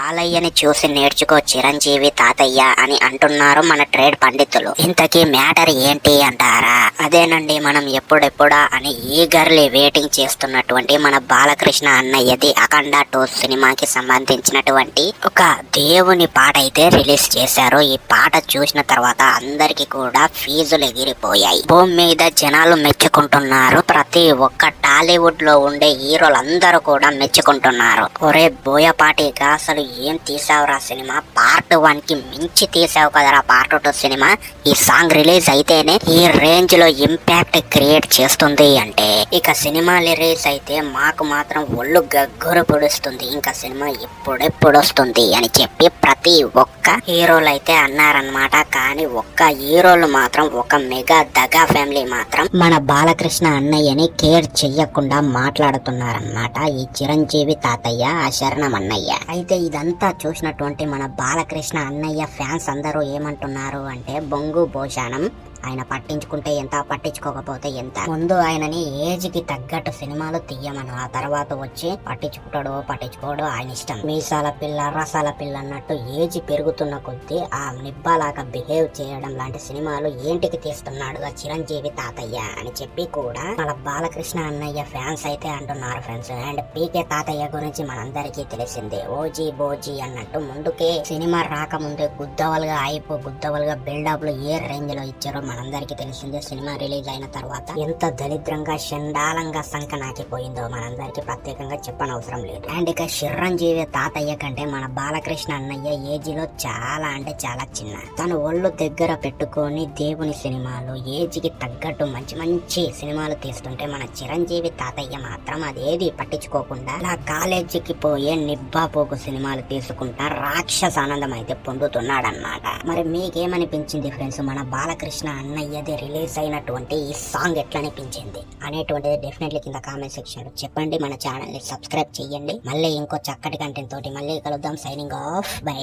బాలయ్యని చూసి నేర్చుకో చిరంజీవి తాతయ్య అని అంటున్నారు మన ట్రేడ్ పండితులు. ఇంతకీ మ్యాటర్ ఏంటి అంటారా? అదేనండి మనం ఎప్పుడెప్పుడా అని ఈగర్లీ వెయిటింగ్ చేస్తున్నటువంటి మన బాలకృష్ణ అన్నయ్యది అఖండ టూ సినిమాకి సంబంధించినటువంటి ఒక దేవుని పాట అయితే రిలీజ్ చేశారు. ఈ పాట చూసిన తర్వాత అందరికి కూడా ఫీజులు ఎగిరిపోయాయి. భూమి మీద జనాలు మెచ్చుకుంటున్నారు. ప్రతి ఒక్క టాలీవుడ్లో ఉండే హీరోలందరూ కూడా మెచ్చుకుంటున్నారు. ఒరే బోయపాటిగా అసలు ఏం తీసావురా సినిమా? పార్ట్ వన్కి మించి తీసావు కదరా పార్ట్ టూ సినిమా. ఈ సాంగ్ రిలీజ్ అయితేనే ఈ రేంజ్లో ఇంపాక్ట్ క్రియేట్ చేస్తుంది అంటే. ఇక సినిమా రిలీజ్ అయితే మాకు మాత్రం ఒళ్ళు గగ్గురు పొడుస్తుంది. ఇంకా సినిమా ఎప్పుడెప్పుడు వస్తుంది అని చెప్పి ప్రతి ఒక్క హీరోలు అయితే అన్నారనమాట కానీ ఒక్క హీరోలు మాత్రం ఒక మెగా దగా ఫ్యామిలీ మాత్రం మన బాలకృష్ణ అన్నయ్యని కేర్ చెయ్యకుండా మాట్లాడుతున్నారన్నమాట ఈ చిరంజీవి తాతయ్య ఆ శరణం అన్నయ్య. అయితే ఇది ఇదంతా చూసినటువంటి మన బాలకృష్ణ అన్నయ్య ఫ్యాన్స్ అందరూ ఏమంటున్నారు అంటే బొంగు భోజనం. ఆయన పట్టించుకుంటే ఎంత పట్టించుకోకపోతే ఎంత? ముందు ఆయనని ఏజ్కి తగ్గట్టు సినిమాలు తీయమను. ఆ తర్వాత వచ్చి పట్టించుకుంటాడు పట్టించుకోడు ఆయన ఇష్టం. మీసాల పిల్ల రసాల పిల్ల అన్నట్టు ఏజ్ పెరుగుతున్న కొద్దీ ఆ నిబ్బాలాగా బిహేవ్ చేయడం లాంటి సినిమాలు ఏంటికి తీస్తున్నాడు? ఆ చిరంజీవి తాతయ్య అని చెప్పి కూడా మన బాలకృష్ణ అన్నయ్య ఫ్యాన్స్ అయితే అంటున్నారు ఫ్రెండ్స్. అండ్ పీకే తాతయ్య గురించి మనందరికీ తెలిసిందే. ఓజీ బోజీ అన్నట్టు ముందుకే సినిమా రాకముందే గుద్దవలుగా అయిపో గుద్దవలుగా బిల్డప్లు ఏ రేంజ్లో ఇచ్చారో మనందరికీ తెలిసిందే సినిమా రిలీజ్ అయిన తర్వాత ఎంత దరిద్రంగా చండాలంగా సంక నాకిపోయిందో మనందరికీ ప్రత్యేకంగా చెప్పనవసరం లేదు. అండ్ ఇక చిరంజీవి తాతయ్య కంటే మన బాలకృష్ణ అన్నయ్య ఏజ్లో చాలా అంటే చాలా చిన్న. తను ఒళ్ళు దగ్గర పెట్టుకొని దేవుని సినిమాలు ఏజ్కి తగ్గట్టు మంచి మంచి సినిమాలు తీస్తుంటే మన చిరంజీవి తాతయ్య మాత్రం అదేది పట్టించుకోకుండా నా కాలేజీకి పోయే నిబ్బాపోకు సినిమాలు తీసుకుంటా రాక్షస ఆనందం అయితే పొందుతున్నాడన్నమాట. మరి మీకేమనిపించింది ఫ్రెండ్స్? మన బాలకృష్ణ అన్నయ్యది రిలీజ్ అయినటువంటి ఈ సాంగ్ ఎట్లా అనిపించింది? అనేటువంటిది డెఫినెట్లీ కింద కామెంట్ సెక్షన్లో చెప్పండి. మన ఛానల్ని సబ్స్క్రైబ్ చేయండి మళ్ళీ ఇంకో చక్కటి కంటెంట్ తోటి మళ్ళీ కలుద్దాం. Signing off by